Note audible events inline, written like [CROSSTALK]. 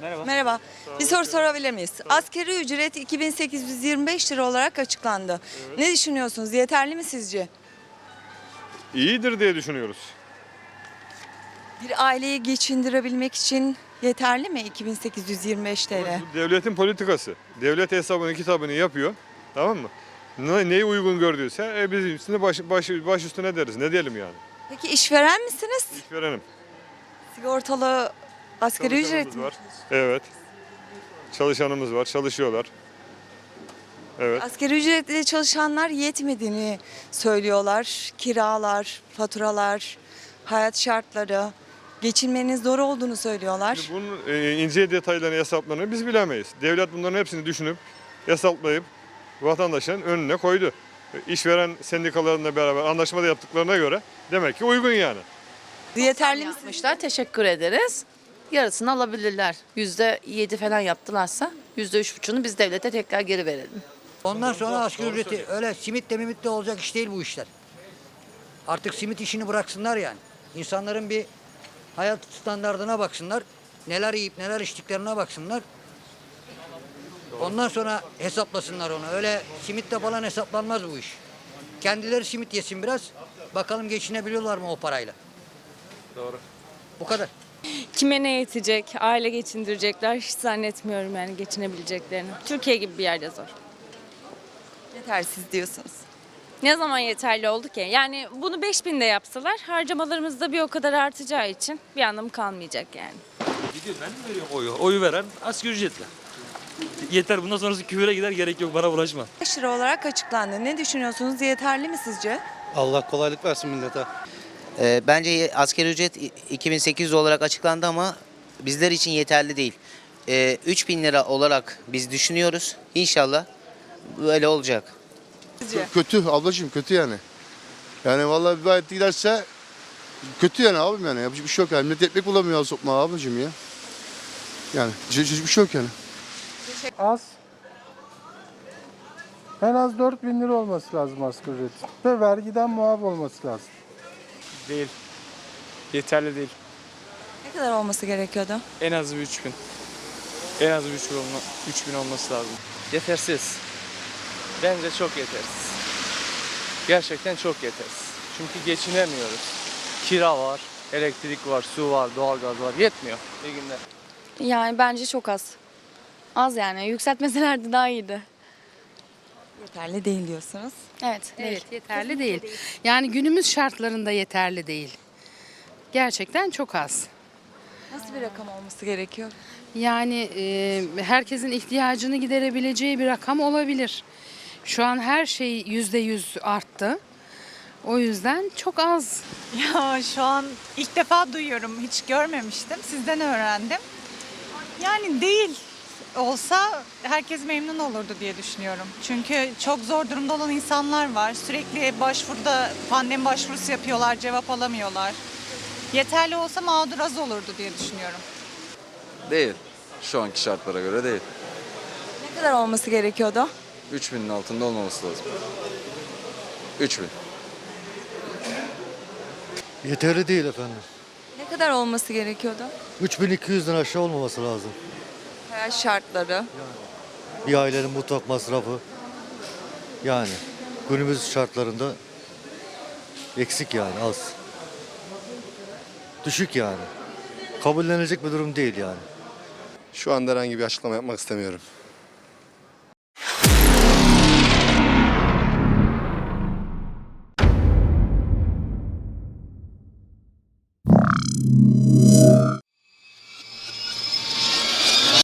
Merhaba. Merhaba. Bir soru sorabilir miyiz? Asgari ücret 2825 lira olarak açıklandı. Ne düşünüyorsunuz? Yeterli mi sizce? İyidir diye düşünüyoruz. Bir aileyi geçindirebilmek için yeterli mi 2825 TL? Bu Devletin politikası. Devlet hesabını kitabını yapıyor. Tamam mı? Ne, neyi uygun gördüyse e, biz üstüne baş, baş, baş üstüne deriz. Ne diyelim yani? Peki işveren misiniz? İşverenim. Sigortalı asgari ücret mi? var. Evet. Çalışanımız var. Çalışıyorlar. Evet. Asgari ücretli çalışanlar yetmediğini söylüyorlar. Kiralar, faturalar, hayat şartları, geçinmenin zor olduğunu söylüyorlar. Bunun e, ince detaylarını hesaplarını biz bilemeyiz. Devlet bunların hepsini düşünüp hesaplayıp vatandaşın önüne koydu. E, İşveren sendikalarıyla beraber anlaşma da yaptıklarına göre demek ki uygun yani. Yeterli mi. Teşekkür ederiz. Yarısını alabilirler. Yüzde yedi falan yaptılarsa yüzde üç buçuğunu biz devlete tekrar geri verelim. Ondan sonra asgari ücreti öyle simit de mimit de olacak iş değil bu işler. Artık simit işini bıraksınlar yani. İnsanların bir hayat standartına baksınlar. Neler yiyip neler içtiklerine baksınlar. Ondan sonra hesaplasınlar onu. Öyle simitle falan hesaplanmaz bu iş. Kendileri simit yesin biraz. Bakalım geçinebiliyorlar mı o parayla. Doğru. Bu kadar. Kime ne yetecek, aile geçindirecekler hiç zannetmiyorum yani geçinebileceklerini. Türkiye gibi bir yerde zor. Yetersiz diyorsunuz. Ne zaman yeterli oldu ki? Yani bunu 5000 de yapsalar harcamalarımız da bir o kadar artacağı için bir anlamı kalmayacak yani. Gidiyor ben de veriyorum oyu. Oyu veren asgari ücretli. Yeter bundan sonrası küfüre gider gerek yok bana bulaşma. 5 lira olarak açıklandı. Ne düşünüyorsunuz? Yeterli mi sizce? Allah kolaylık versin millete. Ee, Bence asgari ücret 2800 olarak açıklandı ama bizler için yeterli değil. Ee, 3000 lira olarak biz düşünüyoruz. İnşallah böyle olacak. Kötü ablacığım kötü yani. Yani vallahi bir ayette giderse kötü yani abim yani. Yapacak bir şey yok yani. Millet ekmek bulamıyor sokma abicim ya. Yani hiç bir şey yok yani. Az. En az 4000 lira olması lazım asgari ücret. Ve vergiden muaf olması lazım. Değil. Yeterli değil. Ne kadar olması gerekiyordu? En az bir 3000. En az bir 3000, olma, 3000 olması lazım. Yetersiz. Bence çok yetersiz. Gerçekten çok yetersiz. Çünkü geçinemiyoruz. Kira var, elektrik var, su var, doğalgaz var. Yetmiyor. İyi günler. Yani bence çok az. Az yani yükseltmeselerdi daha iyiydi. Yeterli değil diyorsunuz. Evet. Evet yeterli değil. Yani günümüz şartlarında yeterli değil. Gerçekten çok az. Nasıl bir rakam olması gerekiyor? Yani e, herkesin ihtiyacını giderebileceği bir rakam olabilir. Şu an her şey yüzde yüz arttı. O yüzden çok az. [LAUGHS] Ya şu an ilk defa duyuyorum. Hiç görmemiştim. Sizden öğrendim. Yani değil olsa herkes memnun olurdu diye düşünüyorum. Çünkü çok zor durumda olan insanlar var. Sürekli başvuruda pandemi başvurusu yapıyorlar, cevap alamıyorlar. Yeterli olsa mağdur az olurdu diye düşünüyorum. Değil. Şu anki şartlara göre değil. Ne kadar olması gerekiyordu? 3000'in altında olmaması lazım. 3000. Yeterli değil efendim. Ne kadar olması gerekiyordu? 3200'den aşağı olmaması lazım. Hayat şartları. Bir ailenin mutfak masrafı. Yani günümüz şartlarında eksik yani az. Düşük yani. Kabullenecek bir durum değil yani. Şu anda herhangi bir açıklama yapmak istemiyorum.